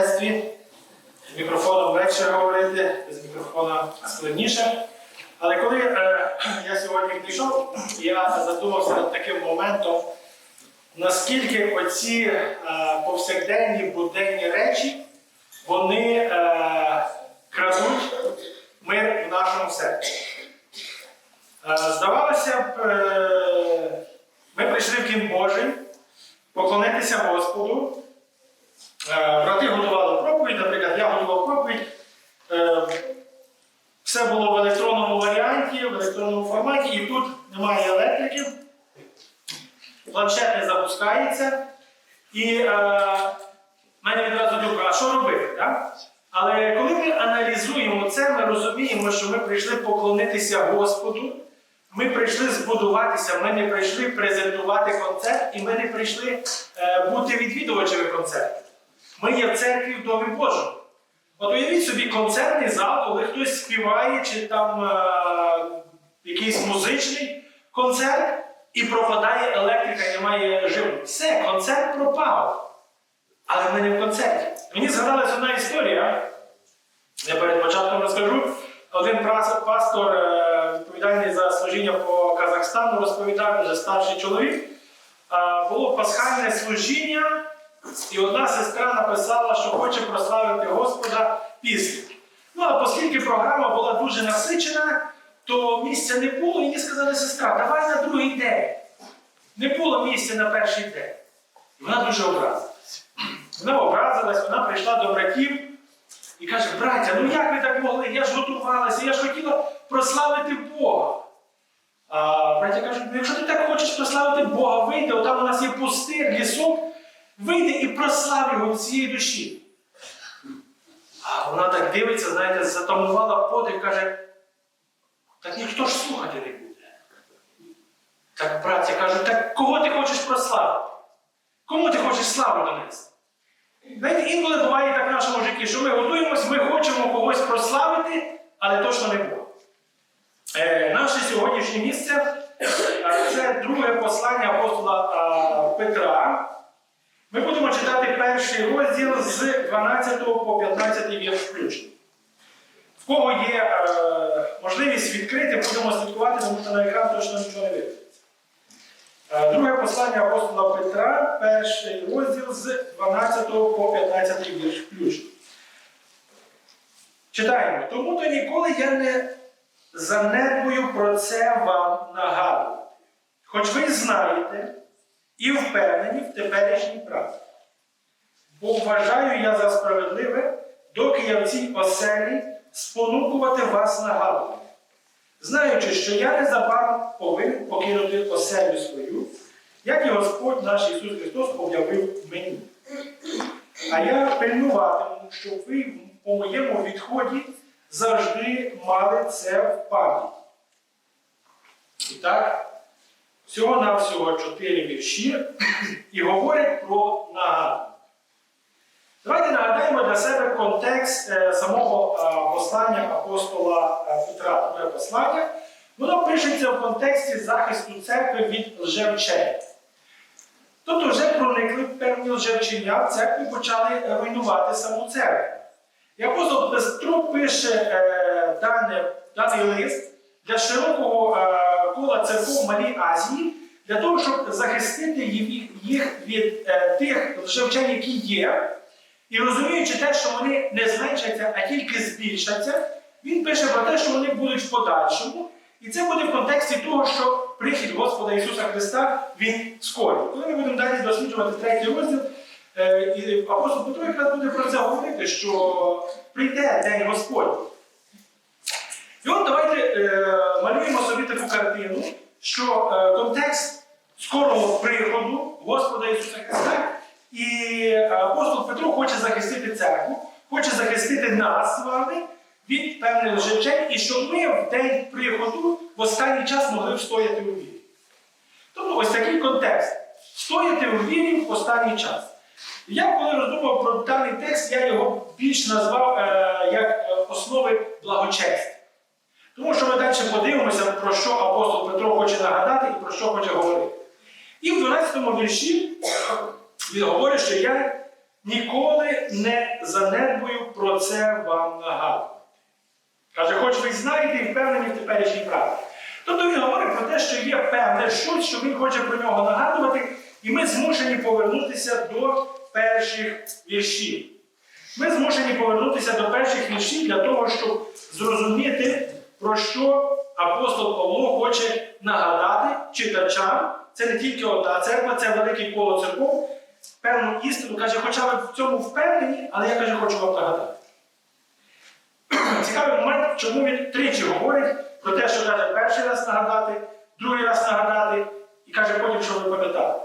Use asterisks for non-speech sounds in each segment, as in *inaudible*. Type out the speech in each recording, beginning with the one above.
мистецтві. З мікрофоном легше говорити, без мікрофона складніше. Але коли е, я сьогодні прийшов, я задумався над таким моментом, наскільки оці е, повсякденні буденні речі, вони е, крадуть мир в нашому серці. Е, Здавалося б, е, ми прийшли в Дім Божий поклонитися Господу. Е, Брати готували проповідь, наприклад, я готував проповідь. Е, Все було в електронному варіанті, в електронному форматі, і тут немає електриків. Планшет не запускається. І е, в мене відразу думка, а що робити? Так? Але коли ми аналізуємо це, ми розуміємо, що ми прийшли поклонитися Господу. Ми прийшли збудуватися, ми не прийшли презентувати концерт, і ми не прийшли е, бути відвідувачами концерту. Ми є в церкві в Домі Божому. От уявіть собі концертний зал, коли хтось співає, чи там е, якийсь музичний концерт, і пропадає електрика, немає живлення. Все, концерт пропав. Але ми не в концерті. Мені згадалась одна історія. Я перед початком розкажу. Один пастор, е, відповідальний за служіння по Казахстану, розповідав, вже старший чоловік. Було пасхальне служіння, і одна сестра написала, що хоче прославити Господа пісню. Ну, а оскільки програма була дуже насичена, то місця не було, і їй сказали, сестра, давай на другий день. Не було місця на перший день. І вона дуже образилась. Вона образилась, вона прийшла до братів і каже, браття, ну як ви так могли? Я ж готувалася, я ж хотіла прославити Бога. А браття кажуть, ну якщо ти так хочеш прославити Бога, вийди, отам у нас є пустир, лісок, вийди і прослав його в цієї душі. А вона так дивиться, знаєте, затамувала подих, каже, так ніхто ж слухати не буде. Так браття кажуть, так кого ти хочеш прославити? Кому ти хочеш славу донести? Знаєте, інколи буває так в нашому житті, що ми готуємось, ми хочемо когось прославити, але точно не Бога. Е, наше сьогоднішнє місце це друге послання апостола Петра. Ми будемо читати перший розділ з 12 по 15 вірш включно. В кого є е, можливість відкрити, будемо слідкувати, тому що на екран точно нічого не вийде. Е, Друге послання апостола Петра, перший розділ з 12 по 15 вірш включно. Читаємо. Тому то ніколи я не занедбую про це вам нагадувати. Хоч ви знаєте і впевнені в теперішній правді. Бо вважаю я за справедливе, доки я в цій оселі спонукувати вас нагадувати знаючи, що я незабаром повинен покинути оселю свою, як і Господь наш Ісус Христос об'явив мені. А я пильнуватиму, щоб ви по моєму відході завжди мали це в пам'яті. І так, всього-навсього чотири вірші і говорять про нагадування. Давайте нагадаємо для себе контекст е, самого е, послання апостола е, Петра, друге послання. Воно пишеться в контексті захисту церкви від лжевчення. Тобто вже проникли певні лжевчення, в церкві почали руйнувати саму церкву. І апостол Петро пише дане, даний лист для широкого е, кола церков Малій Азії, для того, щоб захистити їх, від тих лжевчень, які є. І розуміючи те, що вони не зменшаться, а тільки збільшаться, він пише про те, що вони будуть в подальшому. І це буде в контексті того, що прихід Господа Ісуса Христа Він скорий. Коли ми будемо далі досліджувати третій розділ, е, і апостол Петро якраз буде про це говорити, що прийде День Господній. І от давайте е, малюємо собі таку картину, що е, контекст скорого приходу Господа Ісуса Христа. І апостол Петро хоче захистити церкву, хоче захистити нас з вами від певних лжечень, і щоб ми в день приходу в останній час могли встояти у вірі. Тобто ось такий контекст. Стояти у вірі в останній час. Я коли роздумав про даний текст, я його більш назвав е, як е, основи благочестя. Тому що ми далі подивимося, про що апостол Петро хоче нагадати і про що хоче говорити. І в 12 му вірші він говорить, що я ніколи не занедбую про це вам нагадувати. Каже, хоч ви знаєте і впевнені в теперішній правді. Тобто він говорить про те, що є певне щось, що він хоче про нього нагадувати, і ми змушені повернутися до перших віршів. Ми змушені повернутися до перших віршів для того, щоб зрозуміти, про що апостол Павло хоче нагадати читачам. Це не тільки одна церква, це велике коло церков. Певну істину каже, хоча ви в цьому впевнені, але я каже, хочу вам нагадати. Цікавий момент, чому він тричі говорить про те, що каже перший раз нагадати, другий раз нагадати, і каже потім, що ви пам'ятали.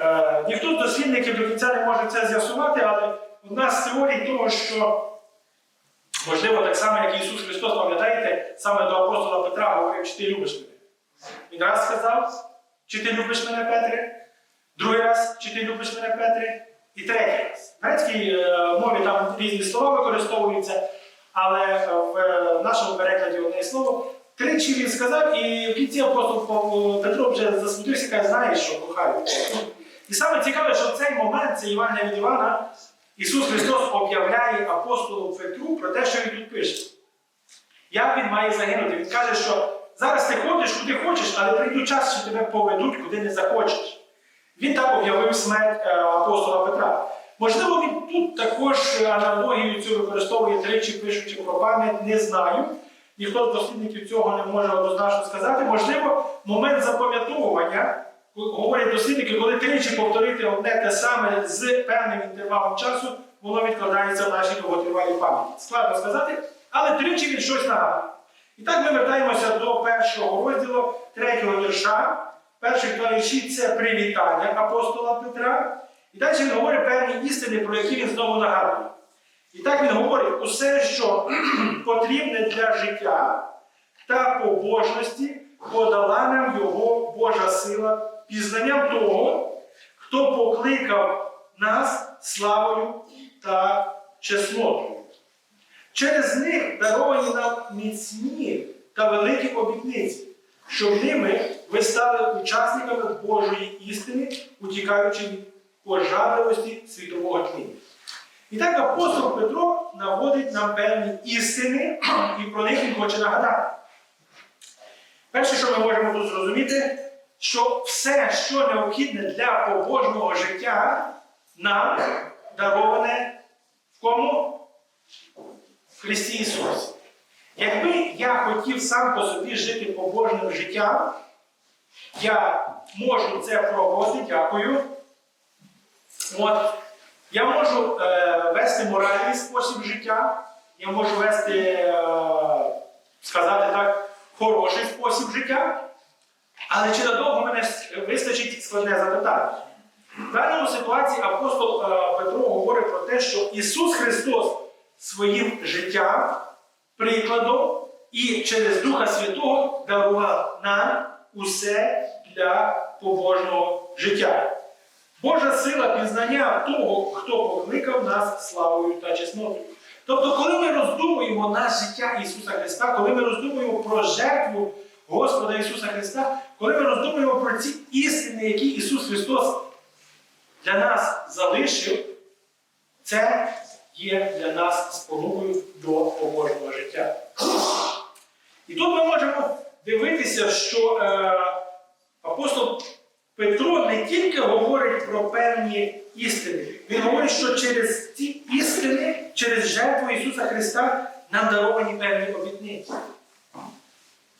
Е, ніхто з дослідників до кінця не може це з'ясувати, але одна з теорій того, що, можливо, так само, як Ісус Христос, пам'ятаєте, саме до апостола Петра говорив, чи ти любиш мене. Він раз сказав, чи ти любиш мене, Петре, другий раз, чи ти любиш мене, і третій раз. В грецькій е, мові там різні слова використовуються, але е, в е, нашому перекладі одне слово. Тричі він сказав, і в кінці апостол Петро вже засмутився і каже, знаєш, що кохаю. І саме цікаве, що в цей момент, це Івана від Івана, Ісус Христос об'являє апостолу Петру про те, що він тут пише. Як він має загинути? Він каже, що зараз ти ходиш куди хочеш, але прийде час, що тебе поведуть, куди не захочеш. Він так об'явив смерть е, апостола Петра. Можливо, він тут також аналогію цю використовує тричі, пишучи про пам'ять, не знаю. Ніхто з дослідників цього не може однозначно сказати. Можливо, момент запам'ятовування, говорять дослідники, коли тричі повторити одне те саме з певним інтервалом часу, воно відкладається в нашій довготривалій пам'яті. Складно сказати, але тричі він щось нагадує. І так ми вертаємося до першого розділу, третього вірша. Перший два це привітання апостола Петра. І далі він говорить певні істини, про які він знову нагадує. І так він говорить, усе, що *clears throat* потрібне для життя та побожності, подала нам його Божа сила, пізнанням того, хто покликав нас славою та чеснотою. Через них даровані нам міцні та великі обітниці, щоб ними ви стали учасниками Божої істини, утікаючи від пожадливості світового тління. І так апостол Петро наводить нам певні істини, і про них він хоче нагадати. Перше, що ми можемо тут зрозуміти, що все, що необхідне для побожного життя, нам дароване в кому? В Христі Ісусі. Якби я хотів сам по собі жити побожним життям, я можу це пробувати, дякую. От, я можу е, вести моральний спосіб життя, я можу вести, е, сказати так, хороший спосіб життя, але чи надовго мене вистачить складне запитання? В даному ситуації апостол е, Петро говорить про те, що Ісус Христос своїм життям, прикладом і через Духа Святого дарував нам усе для побожного життя. Божа сила пізнання того, хто покликав нас славою та чеснотою. Тобто, коли ми роздумуємо на життя Ісуса Христа, коли ми роздумуємо про жертву Господа Ісуса Христа, коли ми роздумуємо про ці істини, які Ісус Христос для нас залишив, це є для нас спонукою до побожного життя. І тут ми можемо дивитися, що е, апостол Петро не тільки говорить про певні істини, він говорить, що через ці істини, через жертву Ісуса Христа нам даровані певні обітниці.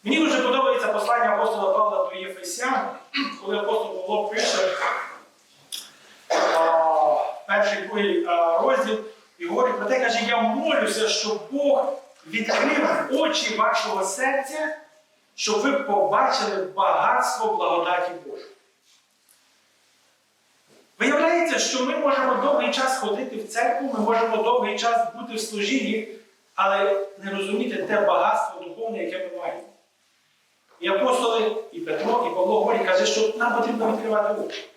Мені дуже подобається послання апостола Павла до Єфесян, коли апостол Павло пише перший другий розділ і говорить про те, каже, я молюся, щоб Бог відкрив очі вашого серця, щоб ви побачили багатство благодаті Божої. Виявляється, що ми можемо довгий час ходити в церкву, ми можемо довгий час бути в служінні, але не розуміти те багатство духовне, яке ми маємо. І апостоли, і Петро, і Павло говорять, каже, що нам потрібно відкривати очі.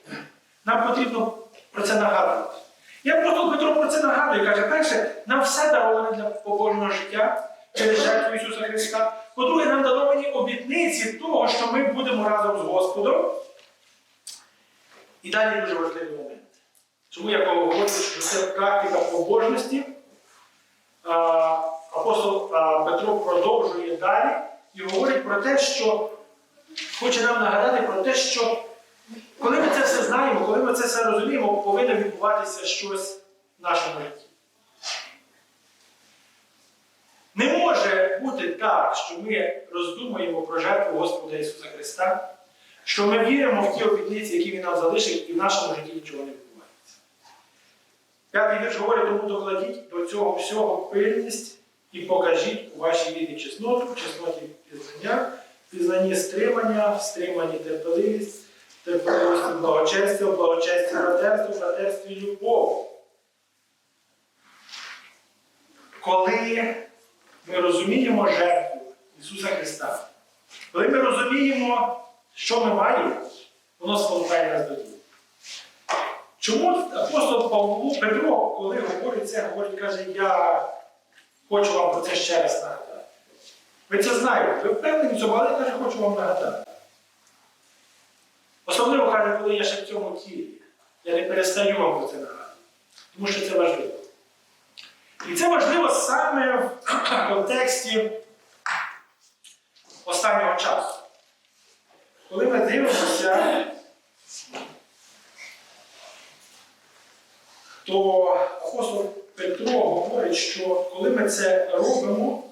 Нам потрібно про це нагадувати. І апостол Петро про це нагадує, каже, перше, нам все дароване для побожного життя через жертву Ісуса Христа. По-друге, нам даровані обітниці того, що ми будемо разом з Господом. І далі дуже важливий момент. Чому я говорю, що це практика побожності? Апостол Петро продовжує далі і говорить про те, що хоче нам нагадати про те, що коли ми це все знаємо, коли ми це все розуміємо, повинно відбуватися щось в нашому житті. Не може бути так, що ми роздумуємо про жертву Господа Ісуса Христа, що ми віримо в ті обітниці, які Він нам залишив, і в нашому житті нічого не відбувається. П'ятий вірш говорить, тому докладіть до цього всього пильність і покажіть у вашій вірі чесноту, чесноті пізнання, пізнанні стримання, стриманні терпеливість, терпеливості благочестя, благочесті братерству, братерстві любов. Коли ми розуміємо жертву Ісуса Христа, коли ми розуміємо, що ми маємо, воно спонукає нас до дії. Чому апостол Павло Петро, коли говорить це, говорить, каже, я хочу вам про це ще раз нагадати. Ви це знаєте, ви впевнені цьому, але каже, хочу вам нагадати. Особливо каже, коли я ще в цьому тілі. Я не перестаю вам про це нагадувати. Тому що це важливо. І це важливо саме в *clears throat* контексті останнього часу. Коли ми дивимося, то апостол Петро говорить, що коли ми це робимо,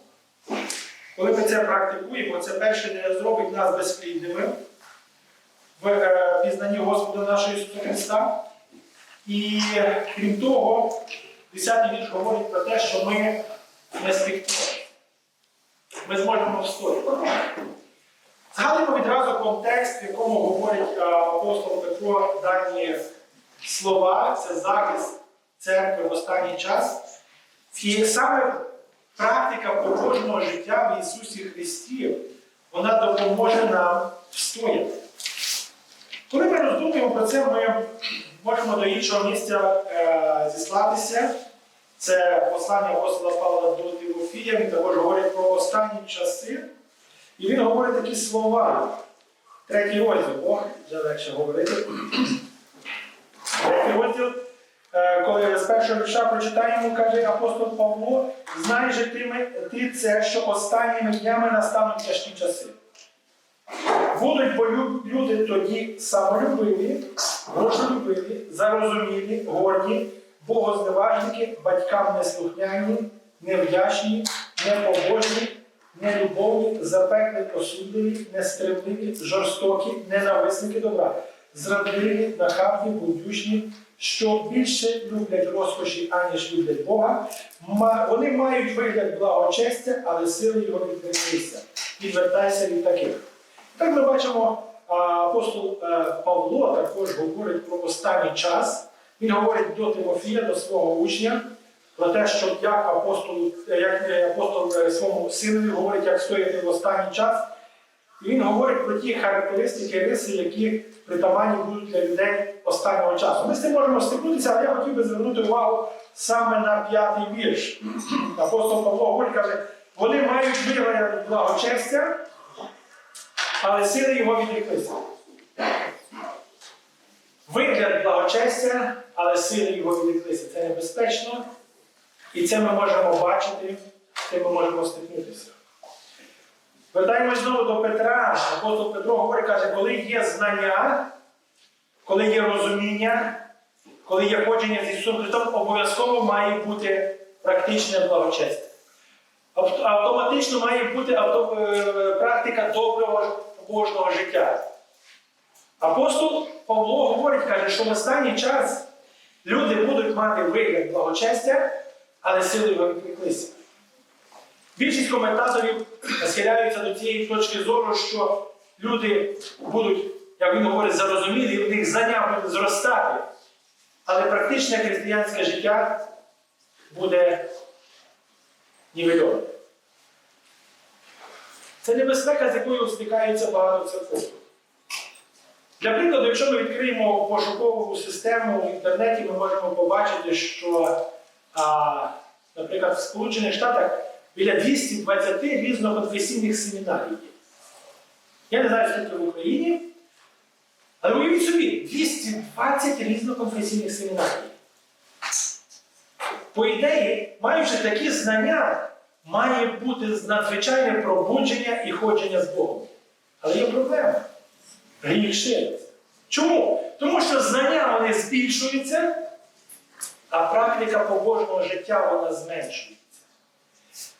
коли ми це практикуємо, це перше не зробить нас безплідними в е, пізнанні Господа нашого Ісуса Христа. І крім того, 10 вірш говорить про те, що ми не спектуємо. Ми зможемо встояти. Згадуємо відразу контекст, в якому говорить е, апостол Петро дані слова, це захист церкви в останній час. І саме практика побожного життя в Ісусі Христі, вона допоможе нам встояти. Коли ми роздумуємо про це, ми можемо до іншого місця е, зіслатися. Це послання апостола Павла до Тимофія, він також говорить про останні часи. І він говорить такі слова. Третій розділ, о, вже легше говорити. Третій розділ, е, коли з першого вірша прочитаємо, каже апостол Павло, знай же ти, ти це, що останніми днями настануть тяжкі часи. Будуть люди тоді самолюбиві, грошолюбиві, зарозумілі, горді, богозневажники, батькам неслухняні, невдячні, непобожні, нелюбовні, запекли, осудливі, нестримливі, жорстокі, ненависники добра, зрадливі, нахабні, будючні, що більше люблять розкоші, аніж люблять Бога. Вони мають вигляд благочестя, але сили його відвертися. Відвертайся від таких. Так ми бачимо, апостол е, Павло також говорить про останній час. Він говорить до Тимофія, до свого учня, про те, що як апостол, е, як е, апостол своєму синові говорить, як стояти в останній час. І він говорить про ті характеристики, риси, які притаманні будуть для людей останнього часу. Ми з цим можемо стикнутися, але я хотів би звернути увагу саме на п'ятий вірш. Апостол Павло говорить, каже, вони мають вигляд благочестя, але сили його відріклися. Вигляд благочестя, але сили його відріклися. Це небезпечно. І це ми можемо бачити, цим ми можемо стикнутися. Вертаємось знову до Петра. Апостол Петро говорить, каже, коли є знання, коли є розуміння, коли є ходження з Ісусом Христом, обов'язково має бути практичне благочестя. Автоматично має бути е, практика доброго побожного життя. Апостол Павло говорить, каже, що в останній час люди будуть мати вигляд благочестя, але сили його відвіклися. Більшість коментаторів схиляються до цієї точки зору, що люди будуть, як він говорить, зарозумілі, і в них знання буде зростати. Але практичне християнське життя буде нівельоване. Це небезпека, з якою стикаються багато церков. Для прикладу, якщо ми відкриємо пошукову систему в інтернеті, ми можемо побачити, що, а, наприклад, в Сполучених Штатах біля 220 різноконфесійних семінарів є. Я не знаю, скільки в Україні, Але уявіть собі, 220 різноконфесійних семінарів. По ідеї, маючи такі знання, має бути надзвичайне пробудження і ходження з Богом. Але є проблема. Гріх шириться. Чому? Тому що знання вони збільшуються, а практика побожного життя вона зменшується.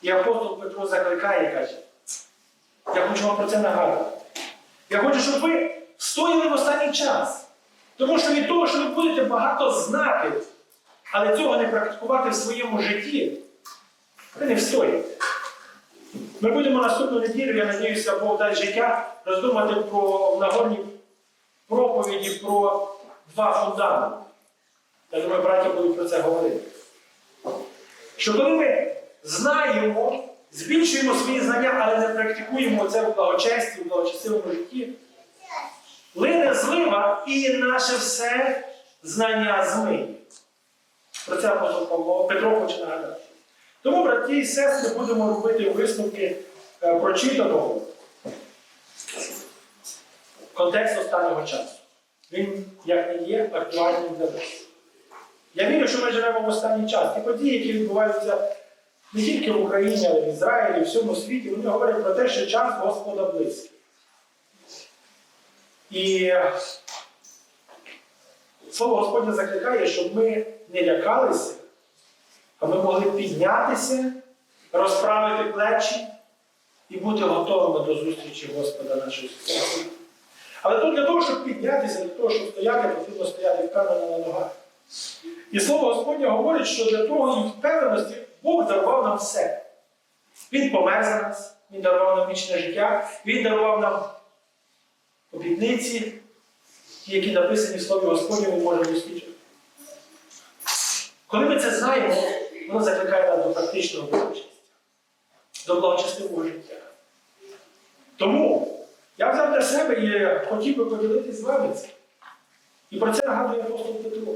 І апостол Петро закликає і каже, я хочу вам про це нагадувати. Я хочу, щоб ви встояли в останній час. Тому що від того, що ви будете багато знати, але цього не практикувати в своєму житті, не встоїте. Ми будемо наступну неділю, я надіюся, Бог дасть життя, роздумати про в нагорній проповіді про два фундаменти. Я думаю, браття будуть про це говорити. Що коли ми знаємо, збільшуємо свої знання, але не практикуємо це в благочесті, в благочестивому житті, лине злива і наше все знання змиє. Про це Павло Петро хоче нагадати. Тому, браті і сестри, будемо робити висновки е, прочитаного контекст останнього часу. Він, як не є, актуальним для нас. Я вірю, що ми живемо в останній час. Ті події, які відбуваються не тільки в Україні, але й в Ізраїлі, в всьому світі, вони говорять про те, що час Господа близький. І слово Господнє закликає, щоб ми не лякалися, ми могли піднятися, розправити плечі і бути готовими до зустрічі Господа нашого Ісуса. Але тут для того, щоб піднятися, для того, щоб стояти, потрібно стояти впевнено на ногах. І слово Господнє говорить, що для того і впевненості Бог дарував нам все. Він помер за нас, Він дарував нам вічне життя, Він дарував нам обітниці, які написані в Слові Господньому, ми можемо досліджувати. Коли ми це знаємо, воно закликає нас до практичного благочестя, до благочестивого життя. Тому я взяв для себе і хотів би поділитися з вами це. І про це нагадує апостол Петро.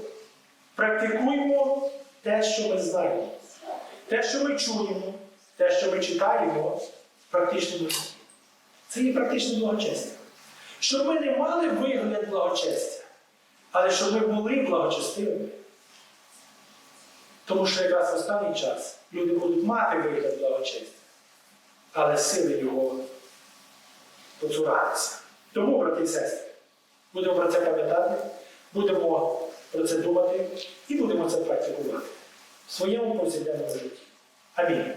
Практикуємо те, що ми знаємо. Те, що ми чуємо, те, що ми читаємо в практичному житті. Це є практичне благочестя. Щоб ми не мали вигляд благочестя, але щоб ми були благочестивими. Тому що якраз в останній час люди будуть мати вигляд благочестя, але сили його поцуратися. Тому, брати і сестри, будемо про це пам'ятати, будемо про це думати і будемо це практикувати в своєму повсякденному житті. Амінь.